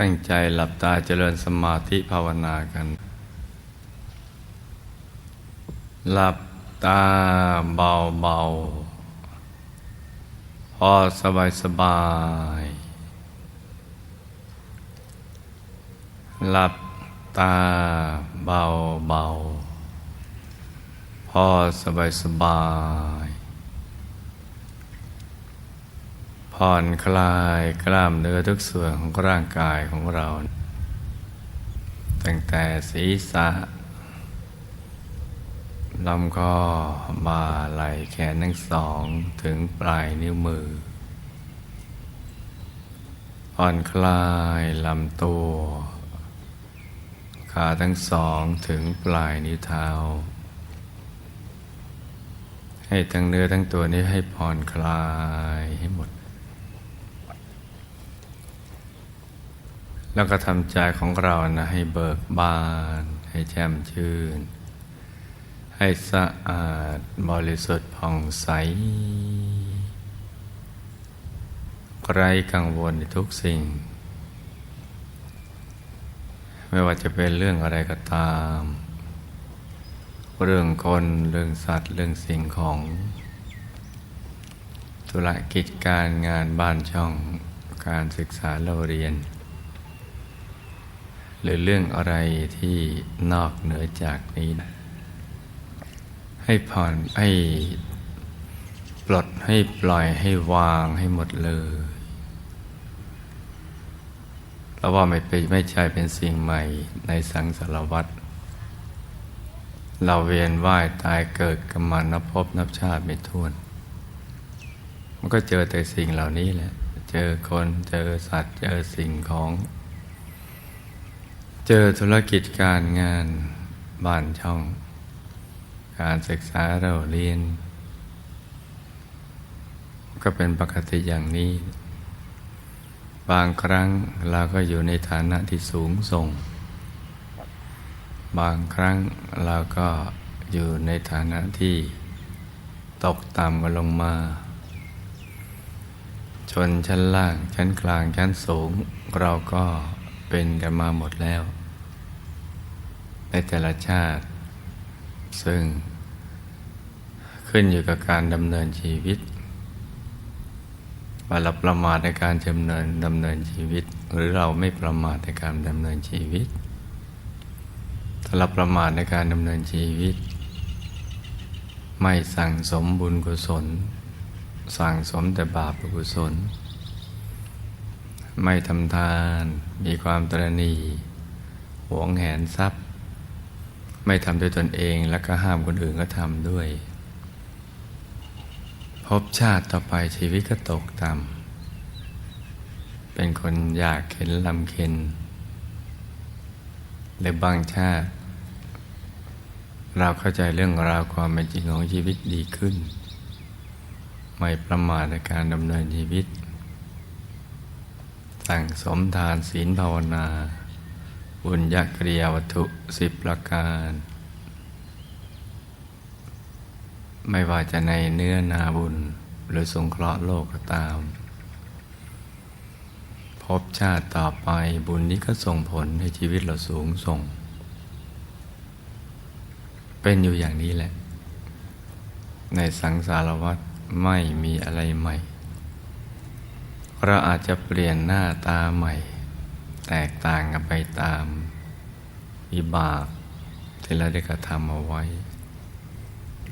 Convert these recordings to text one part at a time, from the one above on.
ตั้งใจหลับตาเจริญสมาธิภาวนากัน หลับตาเบาๆพอสบายสบาย หลับตาเบาๆพอสบายสบาย ผ่อนคลายกล้ามเนื้อทุกส่วนของร่างกายของเรา ตั้งแต่ศีรษะลำคอบ่าไหล่แขนทั้งสองถึงปลายนิ้วมือ ผ่อนคลายลำตัว ขาทั้งสองถึงปลายนิ้วเท้า ให้ทั้งเนื้อทั้งตัวนี้ให้ผ่อนคลายให้หมด แล้วก็ทำใจของเรานะให้เบิกบาน ให้แจ่มชื่น ให้สะอาดบริสุทธิ์ผ่องใสไร้กังวลในทุกสิ่ง ไม่ว่าจะเป็นเรื่องอะไรก็ตาม เรื่องคนเรื่องสัตว์ เรื่องสิ่งของธุรกิจการงานบ้านช่องการศึกษาเราเรียน หรือเรื่องอะไรที่นอกเหนือจากนี้นะให้ผ่อนให้ปลดให้ปล่อยให้วางให้หมดเลยเพราะว่าไม่เป็นไม่ใช่เป็นสิ่งใหม่ในสังสารวัฏเราเวียนว่ายตายเกิดกันมานับพบนับชาติไม่ท้วน มันก็เจอแต่สิ่งเหล่านี้แหละ เจอคนเจอสัตว์เจอสิ่งของ เจอธุรกิจการงานบ้านช่อง การศึกษาเราเรียน ก็เป็นปกติอย่างนี้ บางครั้งเราก็อยู่ในฐานะที่สูงส่ง บางครั้งเราก็อยู่ในฐานะที่ตกต่ำกันลงมา ชนชั้นล่างชั้นกลางชั้นสูง เราก็เป็นกันมาหมดแล้ว ในแต่ละชาติ ซึ่งขึ้นอยู่กับการดำเนินชีวิตว่าเราประมาทในการดำเนินดำเนินชีวิต หรือเราไม่ประมาทในการดำเนินชีวิต ถ้าเราประมาทในการดำเนินชีวิต ไม่สั่งสมบุญกุศล สั่งสมแต่บาปกุศล ไม่ทำทาน มีความตรณีหวงแหนทรัพย์ ไม่ทำด้วยตนเองแล้วก็ห้ามคนอื่นก็ทำด้วย พบชาติต่อไปชีวิตก็ตกต่ำเป็นคนอยากเข็นลำเข็นหรือบางชาติ เราเข้าใจเรื่องราวความเป็นจริงของชีวิตดีขึ้น ไม่ประมาทในการดำเนินชีวิต สั่งสมทานศีลภาวนา บุญญกริยาวัตถุสิบประการ ไม่ว่าจะในเนื้อนาบุญหรือสงเคราะห์โลกก็ตาม พบชาติต่อไปบุญนี้ก็ส่งผลให้ชีวิตเราสูงส่ง เป็นอยู่อย่างนี้แหละ ในสังสารวัฏไม่มีอะไรใหม่ เราอาจจะเปลี่ยนหน้าตาใหม่ แตกต่างกันไปตามวิบากที่เราได้กระทำเอาไว้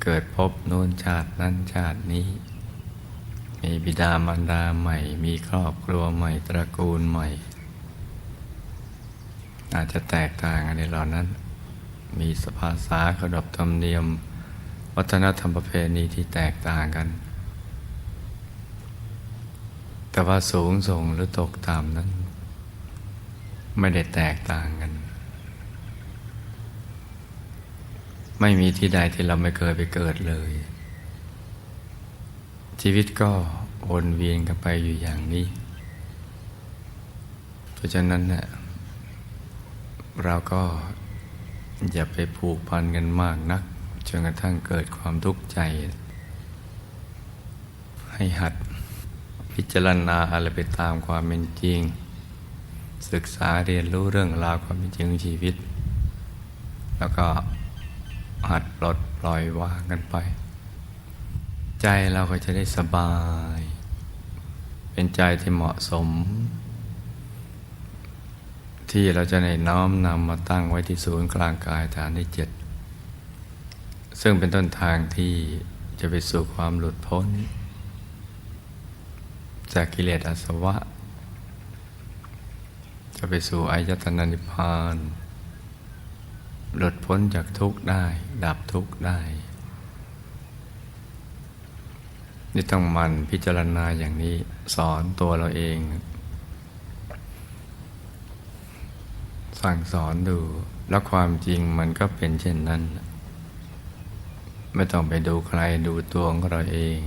เกิดพบโน้นชาตินั้นชาตินี้ มีบิดามารดาใหม่ มีครอบครัวใหม่ตระกูลใหม่ อาจจะแตกต่างกันในเหล่านั้น มีสภาษาขนบธรรมเนียม วัฒนธรรมประเพณีที่แตกต่างกัน แต่ว่าสูงส่งหรือตกต่ำนั้น ไม่ได้แตกต่างกัน ไม่มีที่ใดที่เราไม่เคยไปเกิดเลย ชีวิตก็วนเวียนกันไปอยู่อย่างนี้เพราะฉะนั้นเนะี่ยเราก็อย่าไปผูกพันกันมากนักจนกระทั่งเกิดความทุกข์ใจ ให้หัดพิจารณาอะไรไปตามความเป็นจริง ศึกษาเรียนรู้เรื่องราวความเป็นจริงของชีวิต แล้วก็หัดปลดปล่อยวางกันไป ใจเราก็จะได้สบาย เป็นใจที่เหมาะสม ที่เราจะในน้อมนำมาตั้งไว้ที่ศูนย์กลางกายฐานที่เจ็ดซึ่งเป็นต้นทางที่จะไปสู่ความหลุดพ้น จากกิเลสอาสวะ จะไปสู่อายตนะนิพพานหลุดพ้นจากทุกข์ได้ ดับทุกข์ได้ นี่ต้องมันพิจารณาอย่างนี้สอนตัวเราเอง สั่งสอนดู แล้วความจริงมันก็เป็นเช่นนั้น ไม่ต้องไปดูใครดูตัวของเราเอง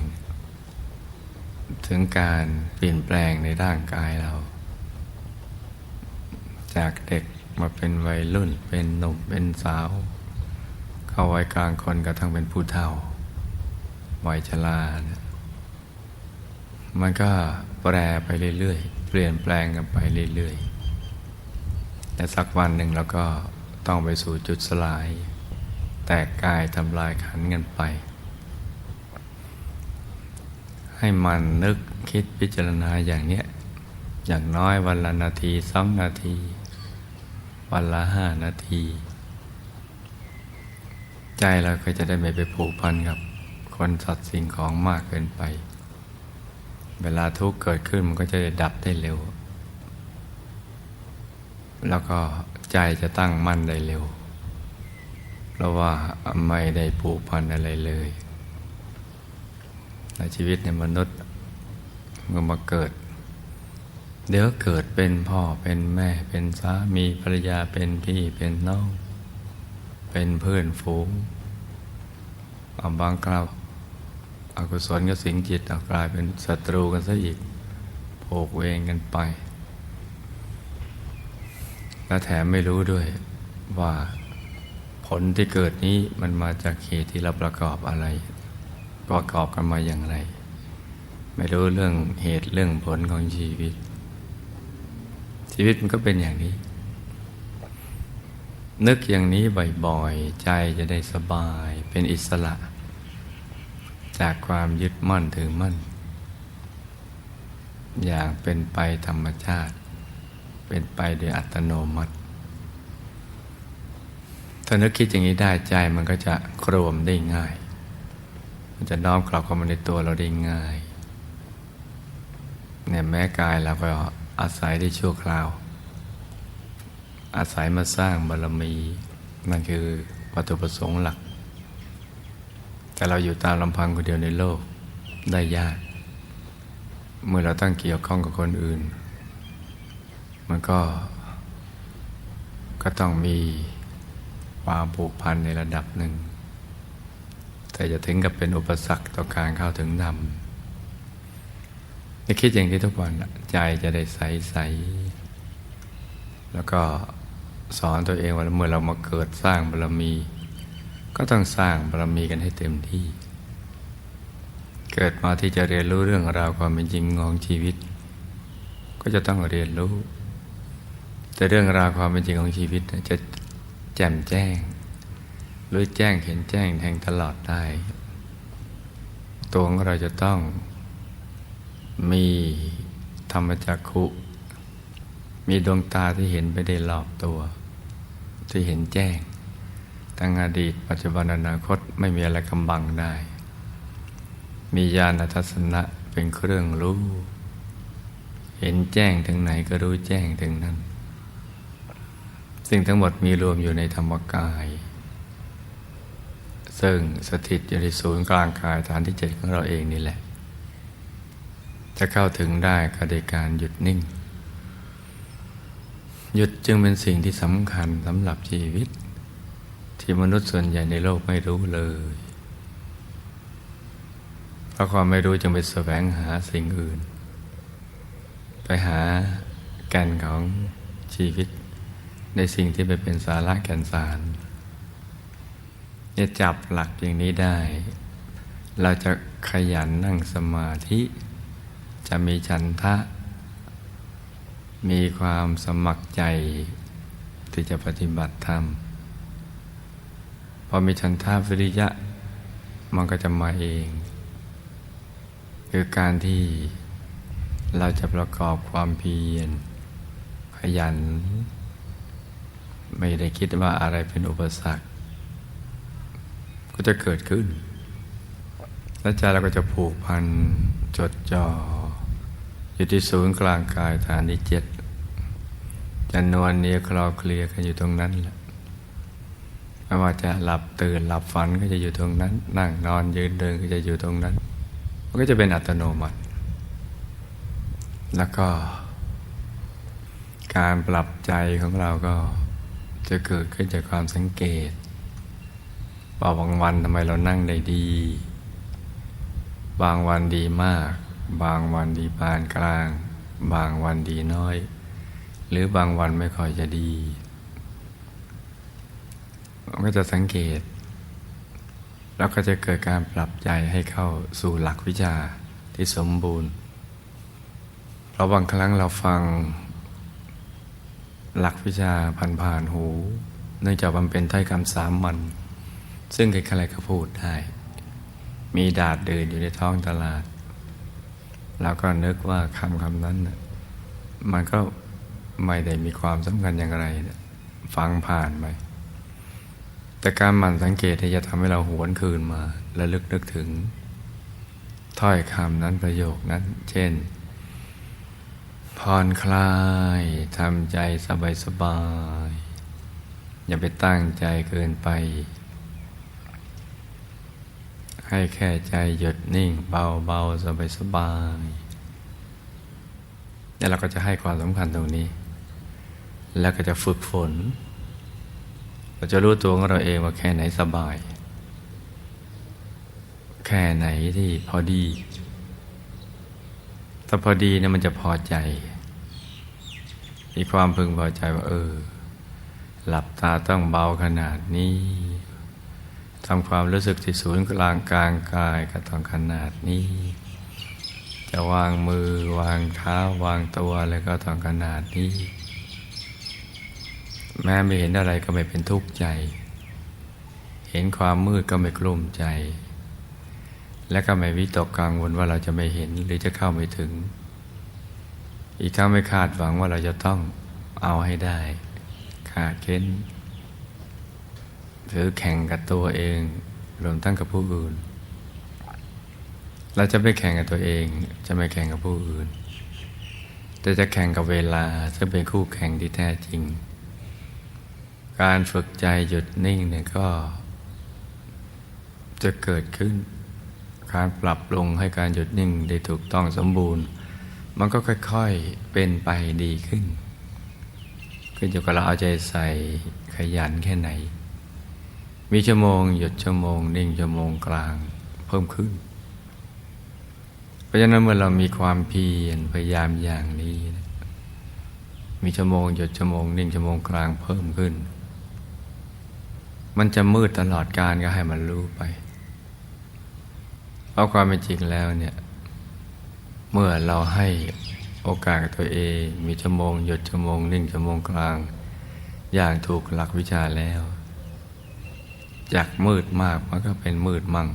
ถึงการเปลี่ยนแปลงในร่างกายเรา จากเด็กมาเป็นวัยรุ่น เป็นหนุ่มเป็นสาว เข้าวัยกลางคนกระทั่งเป็นผู้เฒ่า วัยชราเนี่ยมันก็แปรไปเรื่อยๆ เปลี่ยนแปลงกันไปเรื่อยๆ และสักวันหนึ่งเราก็ต้องไปสู่จุดสลาย แตกกายทำลายขันกันไป ให้มันนึกคิดพิจารณาอย่างเนี้ยอย่างน้อยวันละนาทีสองนาที วันละห้านาที ใจเราก็จะได้ไม่ไปผูกพันกับคนสัตว์สิ่งของมากเกินไป เวลาทุกข์เกิดขึ้นมันก็จะด้ดับได้เร็ว แล้วก็ใจจะตั้งมั่นได้เร็ว เพราะว่าไม่ได้ผูกพันอะไรเลยในชีวิตในมนุษย์เมื่อมาเกิด เดี๋ยวเกิดเป็นพ่อเป็นแม่เป็นสามีภรรยาเป็นพี่เป็นน้อง เป็นเพื่อนฝูงอาบางคราวอกุศลก็สิงจิตอากลายเป็นศัตรูกันซะอีกโผกเวงกันไป และแถมไม่รู้ด้วยว่าผลที่เกิดนี้มันมาจากเหตุที่เราประกอบอะไร ประกอบกันมาอย่างไร ไม่รู้เรื่องเหตุเรื่องผลของชีวิต ชีวิตมันก็เป็นอย่างนี้ นึกอย่างนี้บ่อยๆ ใจจะได้สบายเป็นอิสระ จากความยึดมั่นถือมั่น อย่างเป็นไปธรรมชาติ เป็นไปโดยอัตโนมัติ ถ้านึกคิดอย่างนี้ได้ใจมันก็จะโครวมได้ง่าย มันจะน้อมกลับเข้ามาในตัวเราได้ง่ายเนี่ยแม้กายเราก็ อาศัยได้ชั่วคราว อาศัยมาสร้างบารมี นั่นคือวัตถุประสงค์หลัก แต่เราอยู่ตามลำพังคนเดียวในโลกได้ยาก เมื่อเราตั้งเกี่ยวข้องกับคนอื่น มันก็ ก็ต้องมีความผูกพันในระดับหนึ่ง แต่จะถึงกับเป็นอุปสรรคต่อการเข้าถึงธรรม จะคิดอย่างนี้ทุกวันใจจะได้ใสใสแล้วก็สอนตัวเองว่าเมื่อเรามาเกิดสร้างบารมี ก็ต้องสร้างบารมีกันให้เต็มที่ เกิดมาที่จะเรียนรู้เรื่องราวความเป็นจริงของชีวิต ก็จะต้องเรียนรู้ แต่เรื่องราวความเป็นจริงของชีวิตจะแจ่มแจ้ง หรือแจ้งเห็นแจ้งแทงตลอดได้ ตัวของเราจะต้อง มีธรรมจักขุ มีดวงตาที่เห็นไปได้รอบตัว ที่เห็นแจ้งตั้งอดีตปัจจุบันอนาคตไม่มีอะไรกำบังได้ มีญาณทัศนะเป็นเครื่องรู้ เห็นแจ้งถึงไหนก็รู้แจ้งถึงนั้นสิ่งทั้งหมดมีรวมอยู่ในธรรมกาย ซึ่งสถิตอยู่ในศูนย์กลางกายฐานที่เจ็ดของเราเองนี่แหละ จะเข้าถึงได้ก็โดยการหยุดนิ่ง หยุดจึงเป็นสิ่งที่สำคัญสำหรับชีวิต ที่มนุษย์ส่วนใหญ่ในโลกไม่รู้เลยเพราะความไม่รู้จึงไปแสวงหาสิ่งอื่น ไปหาแก่นของชีวิต ในสิ่งที่ไปเป็นสาระแก่นสารจะจับหลักอย่างนี้ได้ เราจะขยันนั่งสมาธิ จะมีฉันทะ มีความสมัครใจที่จะปฏิบัติธรรม พอมีชันทาวิริยะ มันก็จะมาเอง คือการที่เราจะประกอบความเพียรขยัน ไม่ได้คิดว่าอะไรเป็นอุปสรรค ก็จะเกิดขึ้น แล้วใจเราก็จะผูกพันจดจ่อ อยู่ที่ศูนย์กลางกายฐานที่เจ็ดจะนวลเนียคลอเคลียกันอยู่ตรงนั้นแหละไม่ว่าจะหลับตื่นหลับฝันก็จะอยู่ตรงนั้น นั่งนอนยืนเดินก็จะอยู่ตรงนั้น มันก็จะเป็นอัตโนมัติ แล้วก็ การปรับใจของเราก็จะเกิดขึ้นจากความสังเกตว่าบางวันทำไมเรานั่งได้ดี บางวันดีมาก บางวันดีปานกลาง บางวันดีน้อย หรือบางวันไม่ค่อยจะดีก็จะสังเกต แล้วก็จะเกิดการปรับใจให้เข้าสู่หลักวิชาที่สมบูรณ์ เพราะบางครั้งเราฟัง หลักวิชาผ่านผ่านหู เนื่องจากมันเป็นถ้อยคำสามัญซึ่งใครๆก็พูดได้ มีดาดเดินอยู่ในท้องตลาด แล้วก็นึกว่าคำคำนั้นนะมันก็ไม่ได้มีความสำคัญอย่างไรนะฟังผ่านไปแต่การหมั่นสังเกตจะทำให้เราหวนคืนมา และลึกนึกถึง ถ้อยคำนั้นประโยคนั้น เช่นผ่อนคลายทำใจสบายสบาย อย่าไปตั้งใจเกินไป ให้แค่ใจหยุดนิ่งเบาเบาสบายสบายแล้วเราก็จะให้ความสำคัญตรงนี้ แล้วก็จะฝึกฝนเราจะรู้ตัวของเราเองว่าแค่ไหนสบาย แค่ไหนที่พอดีถ้าพอดีเนี่ยมันจะพอใจ มีความพึงพอใจว่า เออ หลับตาต้องเบาขนาดนี้ ทำความรู้สึกที่ศูนย์กลางกลางกายก็ต้องขนาดนี้ จะวางมือวางเท้าวางตัวอะไรก็ต้องขนาดนี้ แม้ไม่เห็นอะไรก็ไม่เป็นทุกข์ใจ เห็นความมืดก็ไม่กลุ้มใจ และก็ไม่วิตกกังวลว่าเราจะไม่เห็นหรือจะเข้าไม่ถึง อีกทั้งไม่คาดหวังว่าเราจะต้องเอาให้ได้ ขาดเค้น หรือแข่งกับตัวเอง รวมทั้งกับผู้อื่น เราจะไม่แข่งกับตัวเอง จะไม่แข่งกับผู้อื่น แต่จะแข่งกับเวลาซึ่งเป็นคู่แข่งที่แท้จริง การฝึกใจหยุดนิ่งเนี่ยก็ จะเกิดขึ้น การปรับปรุงให้การหยุดนิ่งได้ถูกต้องสมบูรณ์ มันก็ค่อยๆเป็นไปดีขึ้น ขึ้นอยู่กับเราเอาใจใส่ขยันแค่ไหน มีชั่วโมงหยุดชั่วโมง นิ่งชั่วโมงกลางเพิ่มขึ้น เพราะฉะนั้นเมื่อเรามีความเพียรพยายามอย่างนี้ มีชั่วโมงหยุดชั่วโมง นิ่งชั่วโมงกลางเพิ่มขึ้น มันจะมืดตลอดการก็ให้มันรู้ไปเพราะความเป็นจริงแล้วเนี่ย เมื่อเราให้โอกาสกับตัวเอง มีชั่วโมงหยุดชั่วโมง นิ่งชั่วโมงกลาง อย่างถูกหลักวิชาแล้ว จากมืดมากมันก็เป็นมืดมั่ง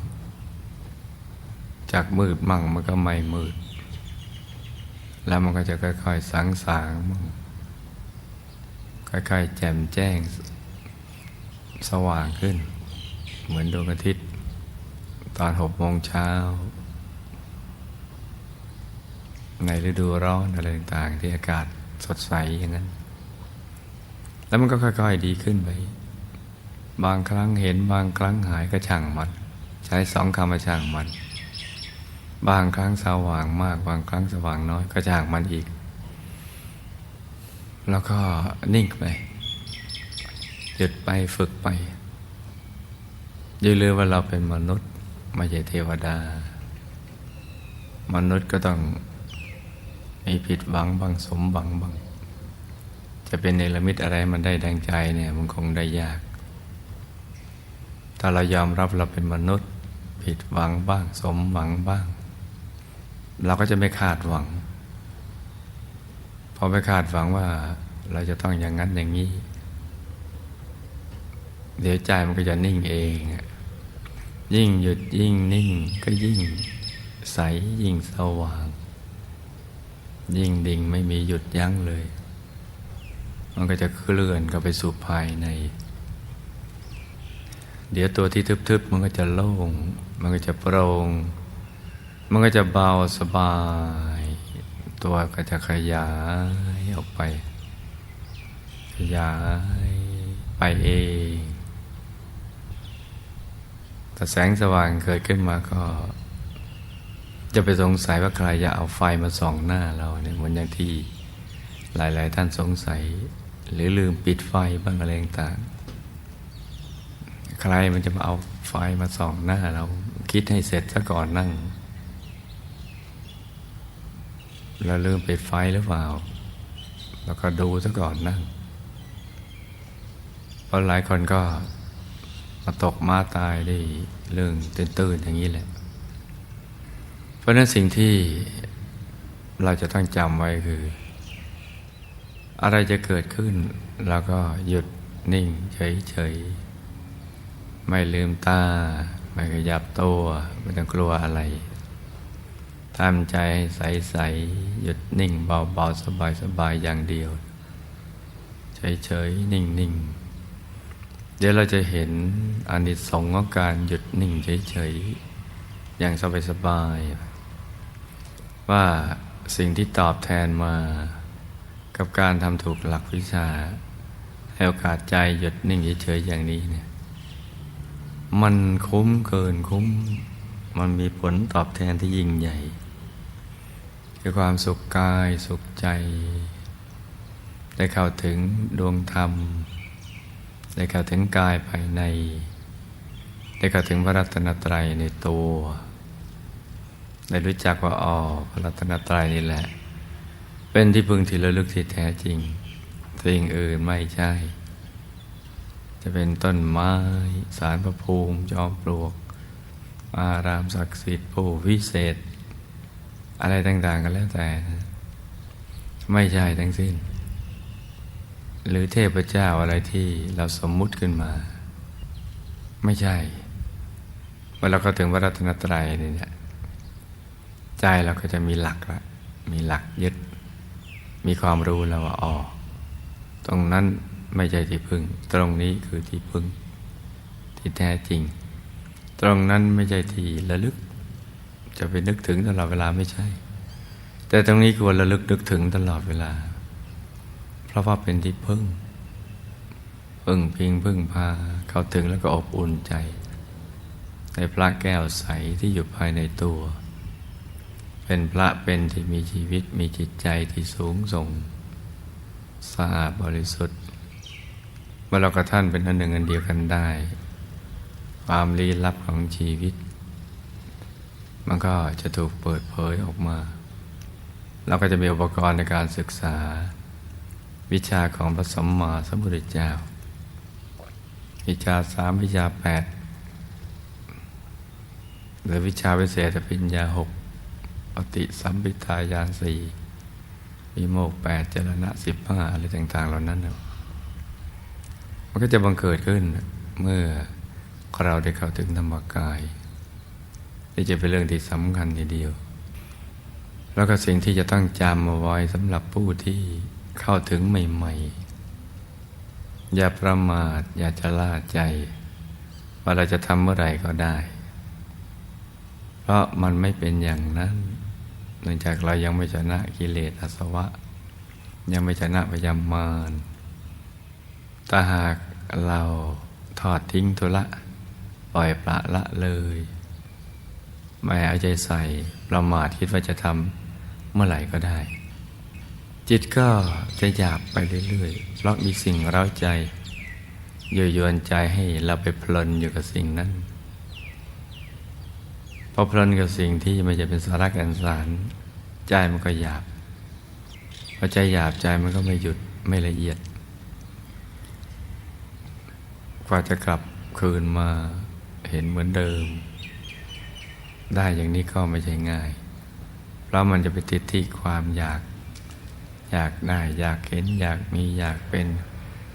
จากมืดมั่งมันก็ไม่มืด แล้วมันก็จะค่อย ๆสังสางมั่งค่อยๆแจ่มแจ้งสว่างขึ้น เหมือนดวงอาทิตย์ ตอนหกโมงเช้า ในฤดูร้อนอะไรต่างๆที่อากาศสดใสอย่างนั้น แล้วมันก็ค่อย ๆ ดีขึ้นไป บางครั้งเห็นบางครั้งหายก็ช่างมัน ใช้สองคำมาช่างมัน บางครั้งสว่างมาก บางครั้งสว่างน้อยก็ช่างมันอีก แล้วก็นิ่งไปหยุดไปฝึกไปอย่าลืมว่าเราเป็นมนุษย์ไม่ใช่เทวดา มนุษย์ก็ต้องมีผิดหวังบางสมหวังบาง จะเป็นเนรมิตอะไรมันได้ดังใจเนี่ยมันคงได้ยาก ถ้าเรายอมรับเราเป็นมนุษย์ ผิดหวังบ้าง สมหวังบ้าง เราก็จะไม่คาดหวัง พอไปคาดหวังว่าเราจะต้องอย่างนั้นอย่างนี้ เดี๋ยวใจมันก็จะนิ่งเอง ยิ่งหยุดยิ่งนิ่งก็ยิ่งใสยิ่งสว่าง ยิ่งดิ่งไม่มีหยุดยั้งเลย มันก็จะเคลื่อนเข้าไปสู่ภายใน เดี๋ยวตัวที่ทึบๆ มันก็จะโล่ง มันก็จะโปร่ง มันก็จะเบาสบาย ตัวก็จะขยายออกไป ขยายไปเองแต่แสงสว่างเกิดขึ้นมาก็ จะไปสงสัยว่าใครจะเอาไฟมาส่องหน้าเราเนี่ยเหมือนอย่างที่หลาย ๆ ท่านสงสัย หรือลืมปิดไฟบ้างอะไรต่าง ใครมันจะมาเอาไฟมาส่องหน้าเราคิดให้เสร็จซะก่อนนั่งเราลืมปิดไฟหรือเปล่า แล้วก็ดูซะก่อนนั่งเพราะหลายคนก็มาตกมาตายได้เรื่องตื่นๆอย่างนี้แหละ เพราะนั้นสิ่งที่เราจะต้องจำไว้คือ อะไรจะเกิดขึ้นเราก็หยุดนิ่งเฉยๆ ไม่ลืมตา ไม่ขยับตัว ไม่ต้องกลัวอะไรทำใจใส ๆ หยุดนิ่งเบา ๆ สบาย ๆ อย่างเดียว เฉย ๆ นิ่ง ๆ เดี๋ยวเราจะเห็นอานิสงส์ของการหยุดนิ่งเฉย ๆ อย่างสบาย ๆ ว่าสิ่งที่ตอบแทนมา กับการทำถูกหลักวิชาให้โอกาสใจหยุดนิ่งเฉย ๆ อย่างนี้เนี่ย มันคุ้มเกินคุ้ม มันมีผลตอบแทนที่ยิ่งใหญ่ คือความสุขกายสุขใจ ได้เข้าถึงดวงธรรม ได้เข้าถึงกายภายใน ได้เข้าถึงพระรัตนตรัยในตัว ได้รู้จักว่าอ๋อพระรัตนตรัยนี่แหละ เป็นที่พึงที่ระลึกที่แท้จริงสิ่งอื่นไม่ใช่ จะเป็นต้นไม้สารพระภูมิจอมปลวก อารามศักดิ์สิทธิ์ผู้วิเศษ อะไรต่าง ๆกันแล้วแต่ ไม่ใช่ทั้งสิ้น หรือเทพเจ้าอะไรที่เราสมมุติขึ้นมา ไม่ใช่เมื่อเราก็ถึงพระรัตนตรัยนี่เนี่ยใจเราก็จะมีหลักละมีหลักยึด มีความรู้แล้วว่าอ๋อตรงนั้น ไม่ใช่ที่พึ่ง ตรงนี้คือที่พึ่ง ที่แท้จริง ตรงนั้นไม่ใช่ที่ระลึก จะไปนึกถึงตลอดเวลาไม่ใช่ แต่ตรงนี้ควรระลึกนึกถึงตลอดเวลา เพราะว่าเป็นที่พึ่ง พึ่งพิงพึ่งพาเข้าถึงแล้วก็อบอุ่นใจ ในพระแก้วใสที่อยู่ภายในตัว เป็นพระเป็นที่มีชีวิตมีจิตใจที่สูงส่งสะอาดบริสุทธิ์ เมื่อเรากับท่านเป็นอันหนึ่งอันเดียวกันได้ ความลี้ลับของชีวิต มันก็จะถูกเปิดเผยออกมา เราก็จะมีอุปกรณ์ในการศึกษา วิชาของพระสัมมาสัมพุทธเจ้า วิชาสามวิชาแปดหรือวิชาวิเศษปัญญาหกปฏิสัมพิทายานสี่วิโมกแปดเจรณะสิบห้าอะไรต่าง ๆ เหล่านั้นน่ะ มันก็จะบังเกิดขึ้น เมื่อเราได้เข้าถึงธรรมกาย นี่จะเป็นเรื่องที่สำคัญทีเดียว แล้วก็สิ่งที่จะต้องจำเอาไว้สำหรับผู้ที่เข้าถึงใหม่ ๆ อย่าประมาท อย่าจะล่าใจ ว่าเราจะทำเมื่อไหร่ก็ได้ เพราะมันไม่เป็นอย่างนั้นเนื่องจากเรายังไม่ชนะกิเลสอาสวะ ยังไม่ชนะพยามาร ถ้าหากเราทอดทิ้งทุละ ปล่อยปละละเลย ไม่เอาใจใส่ประมาทคิดว่าจะทำเมื่อไหร่ก็ได้ จิตก็จะหยาบไปเรื่อยๆเพราะมีสิ่งเร้าใจยั่วยวนใจให้เราไปเพลินอยู่กับสิ่งนั้นพอเพลินกับสิ่งที่ไม่จะเป็นสาระแก่นสาร ใจมันก็หยาบพอใจหยาบใจมันก็ไม่หยุดไม่ละเอียด ก ว่าจะกลับคืนมาเห็นเหมือนเดิม ได้อย่างนี้ก็ไม่ใช่ง่าย เพราะมันจะไปติดที่ความอยาก อยากได้อยากเห็นอยากมีอยากเป็น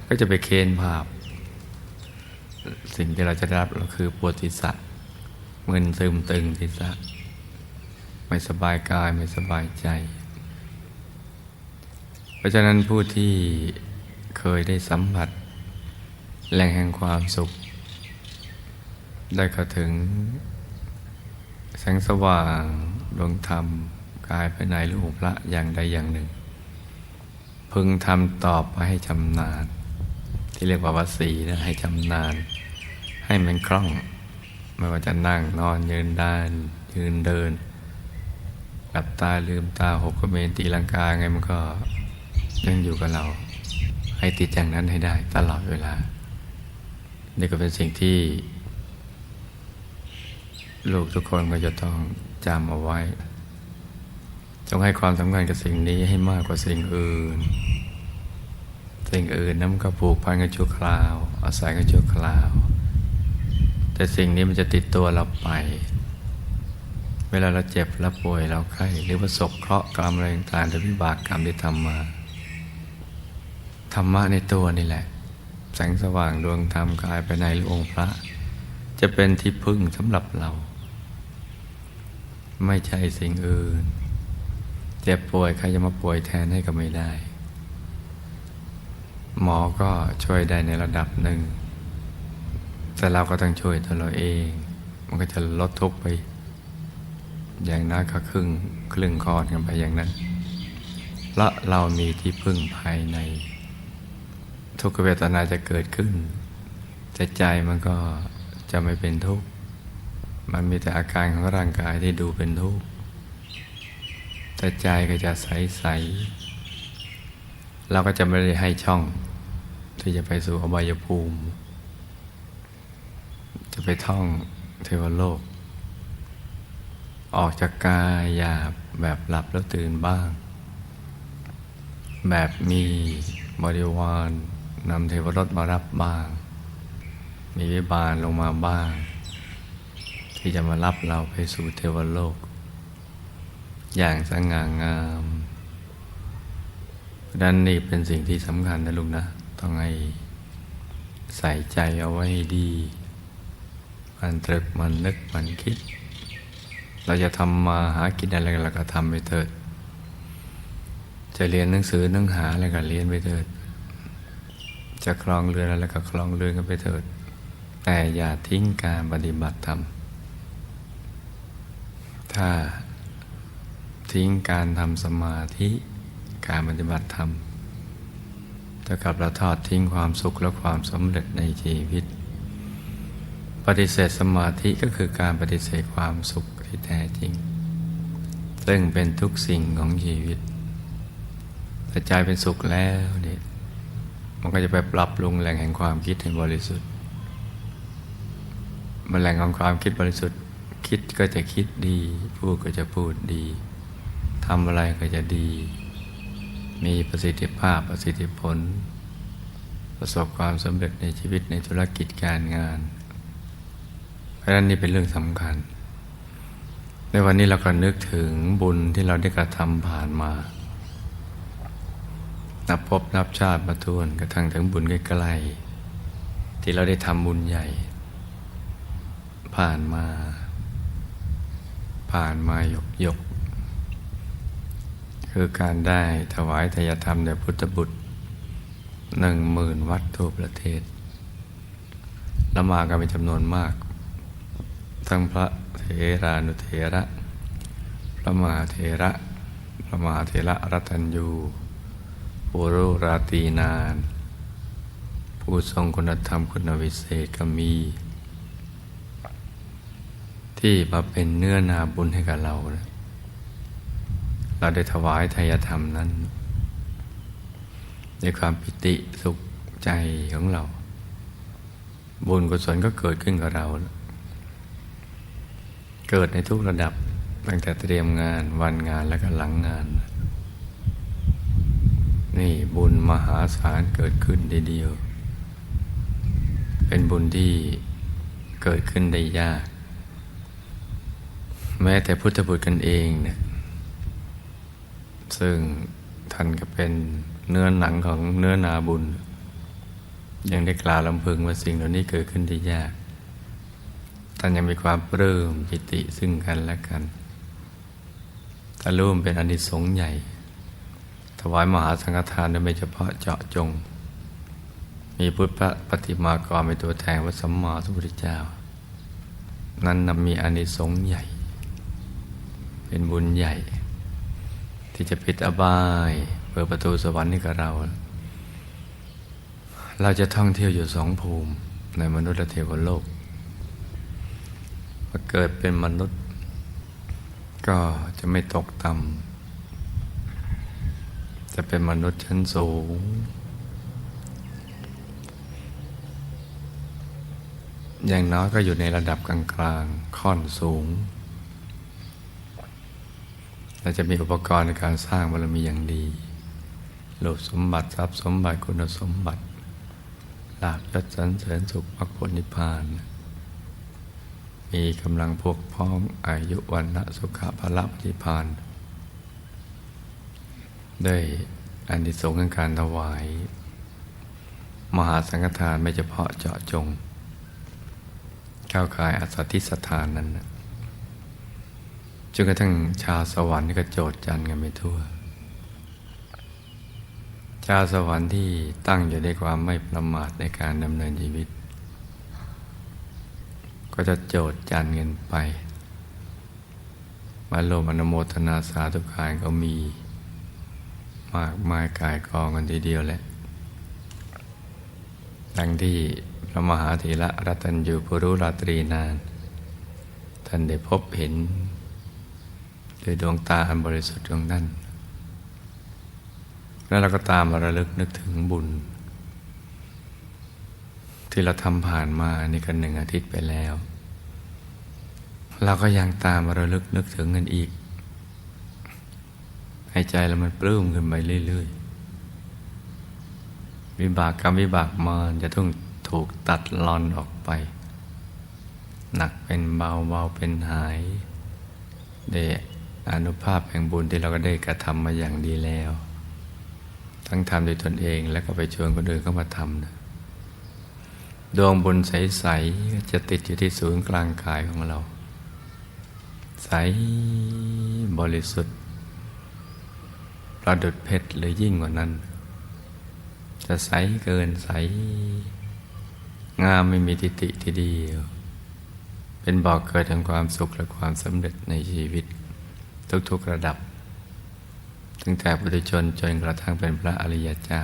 ก็จะไปเคนภาพ สิ่งที่เราจะได้รับก็คือปวดศีรษะมึนซึมตึงศีรษะไม่สบายกายไม่สบายใจ เพราะฉะนั้นผู้ที่เคยได้สัมผัส แหล่งแห่งความสุข ได้เข้าถึง แสงสว่างดวงธรรมกายภายในรูปพระอย่างใดอย่างหนึ่ง พึงทำต่อไปให้ชำนาญ ที่เรียกว่าวสีนะให้ชำนาญ ให้มันคล่อง ไม่ว่าจะนั่งนอนยืนได้ยืนเดินหลับตาลืมตาหกกเมนตีลังกาไงมันก็ยังอยู่กับเรา ให้ติดอย่างนั้นให้ได้ตลอดเวลา นี่ก็เป็นสิ่งที่ ลูกทุกคนก็จะต้องจำเอาไว้ จงให้ความสำคัญกับสิ่งนี้ให้มากกว่าสิ่งอื่น สิ่งอื่นนั้นก็ผูกพันกันชั่วคราว อาศัยกันชั่วคราว แต่สิ่งนี้มันจะติดตัวเราไป เวลาเราเจ็บเราป่วยเราไข้หรือประสบเคราะห์กรรมอะไรต่างๆหรือวิบากกรรมที่ทำมาธรรมะในตัวนี่แหละ แสงสว่างดวงธรรมกายไปในองค์พระ จะเป็นที่พึ่งสำหรับเรา ไม่ใช่สิ่งอื่น เจ็บป่วยใครจะมาป่วยแทนให้ก็ไม่ได้ หมอก็ช่วยได้ในระดับหนึ่ง แต่เราก็ต้องช่วยตัวเราเอง มันก็จะลดทุกข์ไป อย่างน้อยก็ครึ่งครึ่งคอนกันไปอย่างนั้น และเรามีที่พึ่งภายใน ทุกขเวทนาจะเกิดขึ้น แต่ใจมันก็จะไม่เป็นทุกข์มันมีแต่อาการของร่างกายที่ดูเป็นทุกข์แต่ใจก็จะใสๆเราก็จะไม่ได้ให้ช่อง ที่จะไปสู่อบายภูมิ จะไปท่องเทวโลก ออกจากกายหยาบแบบหลับแล้วตื่นบ้าง แบบมีบริวาร นำเทวรถมารับบ้าง มีวิบาลลงมาบ้าง ที่จะมารับเราไปสู่เทวโลก อย่างสง่างามดันนี่เป็นสิ่งที่สำคัญนะลุงนะ ต้องให้ใส่ใจเอาไว้ดี มันตรึกมันนึกมันคิด เราจะทำมาหากินอะไรเราก็ทำไปเถิด จะเรียนหนังสือหนังหาอะไรก็เรียนไปเถิด จะคลองเรือนอะไรก็คลองเรือนกันไปเถิด แต่อย่าทิ้งการปฏิบัติธรรม ถ้าทิ้งการทำสมาธิการปฏิบัติธรรมเท่ากับเราทอดทิ้งความสุขและความสำเร็จในชีวิต ปฏิเสธสมาธิก็คือการปฏิเสธความสุขที่แท้จริง ซึ่งเป็นทุกสิ่งของชีวิตแต่ใจเป็นสุขแล้วเนี่ย มันก็จะไปปรับปรุงแหล่งแห่งความคิดให้บริสุทธิ์มันแหล่งของความคิดบริสุทธิ์ คิดก็จะคิดดี พูดก็จะพูดดีทำอะไรก็จะดี มีประสิทธิภาพประสิทธิผล ประสบความสำเร็จในชีวิตในธุรกิจการงาน เพราะฉะนั้นนี่เป็นเรื่องสำคัญ ในวันนี้เราก็นึกถึงบุญที่เราได้กระทำผ่านมา นับพบนับชาติมาทวนกระทั่งถึงบุญใกล้ๆที่เราได้ทำบุญใหญ่ ผ่านมา ผ่านมาหยกหยกคือการได้ถวายทายธรรมแด่พุทธบุตรหนึ่งหมื่นวัดทั่วประเทศ แล้วมากันเป็นจำนวนมาก ทั้งพระเถรานุเถระ พระมหาเถระ พระมหาเถระรัตัญยู ปุรุราตรีนาน ผู้ทรงคุณธรรมคุณวิเศษก็มี ที่มาเป็นเนื้อนาบุญให้กับเรา เราได้ถวายทายธรรมนั้นในความปิติสุขใจของเรา บุญกุศลก็เกิดขึ้นกับเรา เกิดในทุกระดับตั้งแต่เตรียมงานวันงานและก็หลังงาน นี่บุญมหาศาลเกิดขึ้นเดียว เป็นบุญที่เกิดขึ้นได้ยาก แม้แต่พุทธบุตรกันเองเนี่ยซึ่งท่านก็เป็นเนื้อหนังของเนื้อนาบุญ ยังได้กล่าวลำพึงว่าสิ่งเหล่านี้เกิดขึ้นได้ยาก ท่านยังมีความปลื้มปิติซึ่งกันและกันถ้าร่วมเป็นอนิสงส์ใหญ่ ถวายมหาสังฆทานโดยไม่เฉพาะเจาะจง มีพุทธปฏิมากรเป็นตัวแทนวัสัมมาสัมพุทธเจ้า นั้นนำมีอานิสงส์ใหญ่ เป็นบุญใหญ่ ที่จะปิดอบายเปิดประตูสวรรค์ให้กับเรา เราจะท่องเที่ยวอยู่สองภูมิในมนุษย์และเทวโลกมาเกิดเป็นมนุษย์ ก็จะไม่ตกต่ำ จะเป็นมนุษย์ชั้นสูง อย่างน้อยก็อยู่ในระดับกลางๆ ค่อนสูง เราจะมีอุปกรณ์ในการสร้างบารมีอย่างดีโลภสมบัติทรัพย์สมบัติคุณสมบัติลาบยศสรรเสริญสุขมรรคผลนิพพาน มีกำลังพวกพร้อมอายุวันนะสุขภาละปฏิพาน ได้อันที่สงส์ของการถวาย มหาสังฆทานไม่เฉพาะเจาะจง เข้าข่ายอสัตถิสถานนั้นจนกระทั่งชาวสวรรค์ก็โจดจันกันไปทั่ว ชาวสวรรค์ที่ตั้งอยู่ในความไม่ประมาทในการดำเนินชีวิต ก็จะโจดจันเงินไป มาลมอนโมทนาสาธุการก็มี มากมายกายกองกันทีเดียวแหละดังที่พระมหาธีระรัตัญยูปุรุราตรีนาน ท่านได้พบเห็นด้วยดวงตาอันบริสุทธิ์ของท่านแล้วเราก็ตามมาระลึกนึกถึงบุญ ที่เราทำผ่านมานี่ก็หนึ่งอาทิตย์ไปแล้ว เราก็ยังตามมาระลึกนึกถึงกันอีก ให้ใจเรามันปลื้มขึ้นไปเรื่อยๆ วิบากกรรมวิบากมารจะต้องถูกตัดลอนออกไป หนักเป็นเบาเบาเป็นหายเดอนุภาพแห่งบุญที่เราก็ได้กระทำมาอย่างดีแล้ว ทั้งทำโดยตนเองแล้วก็ไปชวนคนอื่นเข้ามาทำนะดวงบุญใสๆจะติดอยู่ที่ศูนย์กลางกายของเรา ใสบริสุทธิ์ ประดุดเพชรหรือยิ่งกว่านั้น จะใสเกินใส งามไม่มีทิฏฐิทีเดียว เป็นบอกเกิดแห่งความสุขและความสำเร็จในชีวิต ทุกๆระดับ ตั้งแต่ปุถุชนจนกระทั่งเป็นพระอริยเจ้า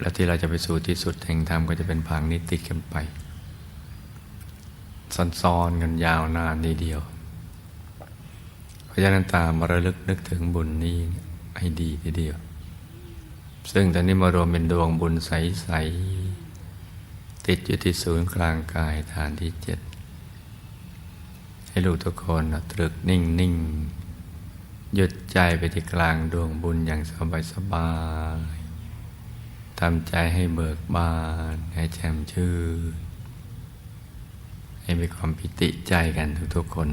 และที่เราจะไปสู่ที่สุดแห่งธรรมก็จะเป็นพังนิติดกันไปซ้อนๆกันยาวนานทีเดียว เพราะฉะนั้นตามาระลึกนึกถึงบุญนี้ให้ดีทีเดียว ซึ่งตอนนี้มารวมเป็นดวงบุญใส ๆ ติดอยู่ที่ศูนย์กลางกายฐานที่เจ็ด ให้ลูกทุกคนตรึกนิ่งนิ่งหยุดใจไปที่กลางดวงบุญอย่างสบายสบายทำใจให้เบิกบาน ให้แจ่มชื่นให้มีความปิติใจกันทุกๆคน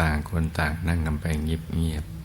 ต่างคนต่างนั่งกันไปเงียบๆ